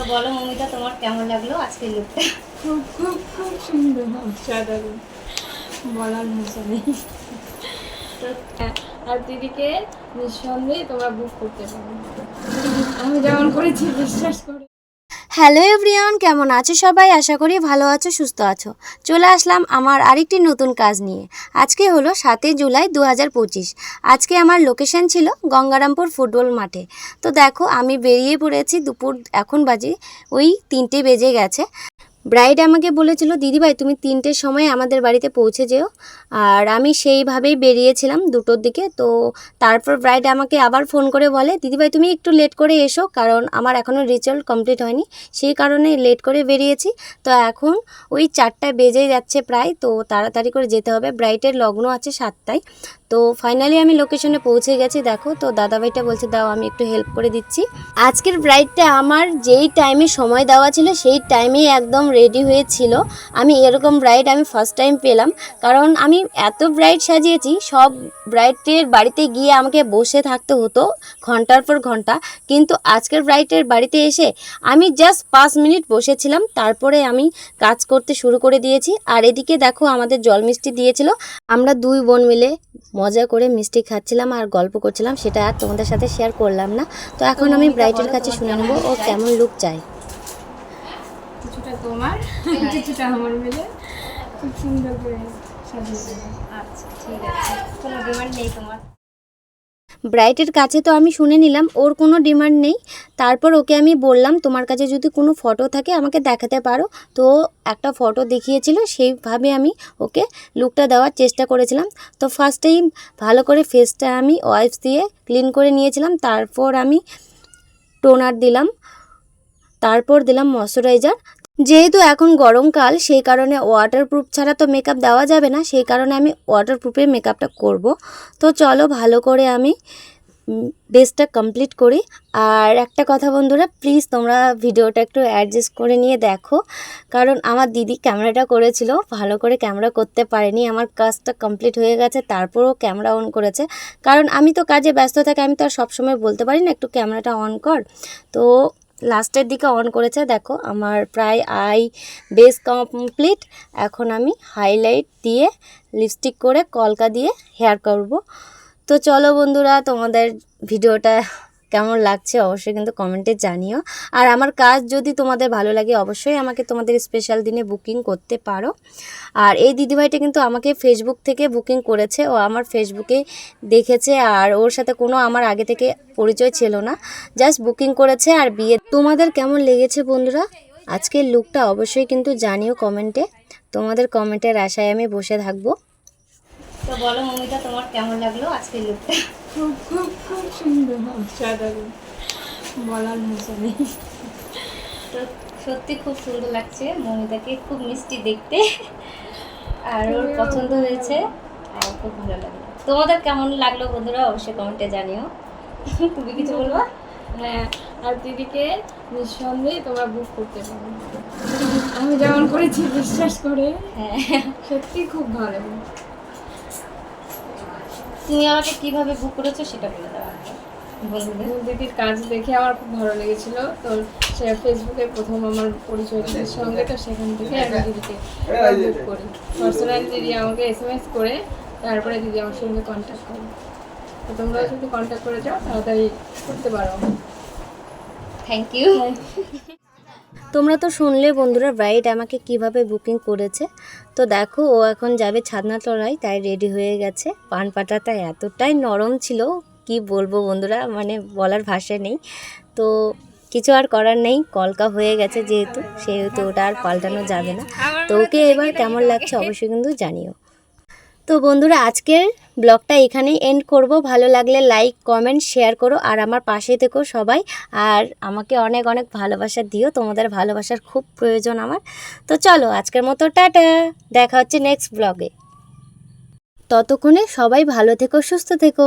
তো বলো মমিতা তোমার কেমন লাগল আজকের লুকটা খুব খুব খুব সুন্দর অসাধারণ বলার মতো নেই। আর দিদিকে নিঃসন্দেহে তোমরা বুক করতে পারো। আমি যেমন করেছি, বিশ্বাস করে। হ্যালো এভরিয়ান কেমন আছো সবাই? আশা করি ভালো আছো, সুস্থ আছো। চলে আসলাম আমার আরেকটি নতুন কাজ নিয়ে। আজকে হলো সাতই জুলাই দু হাজার পঁচিশ। আজকে আমার লোকেশন ছিল গঙ্গারামপুর ফুটবল মাঠে। তো দেখো, আমি বেরিয়ে পড়েছি দুপুর, এখন বাজে ওই তিনটে বেজে গেছে। ব্রাইড আমাকে বলেছিল, দিদিভাই, তুমি তিনটের সময় আমাদের বাড়িতে পৌঁছে যেও। আর আমি সেইভাবেই বেরিয়েছিলাম দুটোর দিকে। তো তারপর ব্রাইড আমাকে আবার ফোন করে বলে, দিদিভাই, তুমি একটু লেট করে এসো, কারণ আমার এখনও রিচুয়াল কমপ্লিট হয়নি। সেই কারণে লেট করে বেরিয়েছি। তো এখন ওই চারটা বেজে যাচ্ছে প্রায়, তো তাড়াতাড়ি করে যেতে হবে। ব্রাইটের লগ্ন আছে সাতটায়। তো ফাইনালি আমি লোকেশনে পৌঁছে গেছি, দেখো। তো দাদাভাইটা বলছে, দাও, আমি একটু হেল্প করে দিচ্ছি। আজকের ব্রাইডটা আমার যেই টাইমে সময় দেওয়া ছিল, সেই টাইমেই একদম রেডি হয়েছিল। আমি এরকম ব্রাইড আমি ফার্স্ট টাইম পেলাম। কারণ আমি এত ব্রাইড সাজিয়েছি সব ব্রাইডের বাড়িতে গিয়ে আমাকে বসে থাকতে হতো ঘণ্টার পর ঘণ্টা। কিন্তু আজকের ব্রাইডের বাড়িতে এসে আমি জাস্ট পাঁচ মিনিট বসেছিলাম। তারপরে আমি কাজ করতে শুরু করে দিয়েছি। আর এদিকে দেখো আমাদের জল মিষ্টি দিয়েছিল। আমরা দুই বোন মিলে মজা করে মিষ্টি খাচ্ছিলাম আর গল্প করছিলাম। সেটা আর তোমাদের সাথে শেয়ার করলাম না। তো এখন আমি ব্রাইডের কাছে শুনে নেব। ও কেমন লুক চাই কিছুটা তোমার কিছুটা আমার মিলে। খুব সুন্দর করে সাজিয়ে দেবো। আচ্ছা ঠিক আছে। কোনো ডিমান্ড নেই তোমার? ব্রাইটের কাছে তো আমি শুনে নিলাম ওর কোনো ডিমান্ড নেই। তারপর ওকে আমি বললাম তোমার কাছে যদি কোনো ফটো থাকে আমাকে দেখাতে পারো। তো একটা ফটো দেখিয়েছিল সেইভাবে আমি ওকে লুকটা দেওয়ার চেষ্টা করেছিলাম। তো ফার্স্টেই ভালো করে ফেসটা আমি ওয়াইপস দিয়ে ক্লিন করে নিয়েছিলাম। তারপর আমি টোনার দিলাম। তারপর দিলাম ময়শ্চারাইজার। যেহেতু এখন গরমকাল সেই কারণে ওয়াটারপ্রুফ ছাড়া তো মেকআপ দেওয়া যাবে না, সেই কারণে আমি ওয়াটারপ্রুফে মেকআপটা করব। তো চলো ভালো করে আমি বেসটা কমপ্লিট করি। আর একটা কথা বন্ধুরা প্লিজ তোমরা ভিডিওটা একটু অ্যাডজাস্ট করে নিয়ে দেখো। কারণ আমার দিদি ক্যামেরাটা করেছিল, ভালো করে ক্যামেরা করতে পারেনি। আমার কাজটা কমপ্লিট হয়ে গেছে, তারপরও ক্যামেরা অন করেছে। কারণ আমি তো কাজে ব্যস্ত থাকি, আমি তো আর সবসময় বলতে পারি না, একটু ক্যামেরাটা অন কর। তো লাস্টের দিকে অন করেছে, দেখো, আমার প্রায় আই বেস কমপ্লিট এখন আমি হাইলাইট দিয়ে লিপস্টিক করে কলকা দিয়ে হেয়ার করব। তো চলো বন্ধুরা, তোমাদের ভিডিওটা কেমন লাগছে অবশ্যই কিন্তু কমেন্টে জানিও। আর আমার কাজ যদি তোমাদের ভালো লাগে অবশ্যই আমাকে তোমাদের স্পেশাল দিনে বুকিং করতে পারো। আর এই দিদিভাইটা কিন্তু আমাকে ফেসবুক থেকে বুকিং করেছে। ও আমার ফেসবুকে দেখেছে আর ওর সাথে কোনো আমার আগে থেকে পরিচয় ছিল না। জাস্ট বুকিং করেছে আর বিয়ে। তোমাদের কেমন লেগেছে বন্ধুরা? আজকের লুকটা অবশ্যই কিন্তু জানিও কমেন্টে তোমাদের কমেন্টের আশায় আমি বসে থাকব। তো বলো মমিতা, তোমার কেমন লাগল আজকের লুকটা খুব খুব খুব সুন্দর অসাধারণ বলার ভাষা নেই তো সত্যি খুব সুন্দর লাগছে মমিতাকে খুব মিষ্টি দেখতে। আর ওর পছন্দ হয়েছে আর খুব ভালো লাগল তোমাদের কেমন লাগল বন্ধুরা? অবশ্যই কমেন্টে জানিও। তুমি কিছু বলবা? হ্যাঁ আর দিদিকে নিঃসন্দেহে তোমরা বুক করতে পারো। আমি যেমন করেছি বিশ্বাস করে। হ্যাঁ। সত্যি খুব ভালো। তুমি আমাকে কীভাবে বুক করেছ সেটা বলে দাও দিদির কাজ দেখে আমার খুব ভালো লেগেছিল। তো সে ফেসবুকে প্রথম আমার পরিচয় সঙ্গে তো সেখান থেকে আমি দিদিকে বুক করি। পার্সোনালি দিদি আমাকে এস এম এস করে তারপরে দিদি আমার সঙ্গে কন্ট্যাক্ট করে। তো তোমরা যদি কন্ট্যাক্ট করে যাও তাড়াতাড়ি করতে পারো। থ্যাংক ইউ তোমরা তো শুনলে বন্ধুরা ব্রাইড আমাকে কীভাবে বুকিং করেছে। তো দেখো, ও এখন যাবে ছাদনা তলায়, তাই রেডি হয়ে গেছে। পান পাটাটা এতটাই নরম ছিল, কি বলব বন্ধুরা মানে বলার ভাষা নেই। তো কিছু আর করার নেই, কলকা হয়ে গেছে যেহেতু, সেহেতু ওটা আর পাল্টানো যাবে না। তো ওকে এবার কেমন লাগছে অবশ্যই কিন্তু জানিও। তো বন্ধুরা, আজকের ব্লগটা এখানেই এন্ড করব। ভালো লাগলে লাইক কমেন্ট শেয়ার করো আর আমার পাশে থেকো সবাই। আর আমাকে অনেক অনেক ভালোবাসা দিও। তোমাদের ভালোবাসার খুব প্রয়োজন আমার। তো চলো, আজকের মতো টাটা। দেখা হচ্ছে নেক্সট ব্লগে ততক্ষণে সবাই ভালো থেকো, সুস্থ থেকো।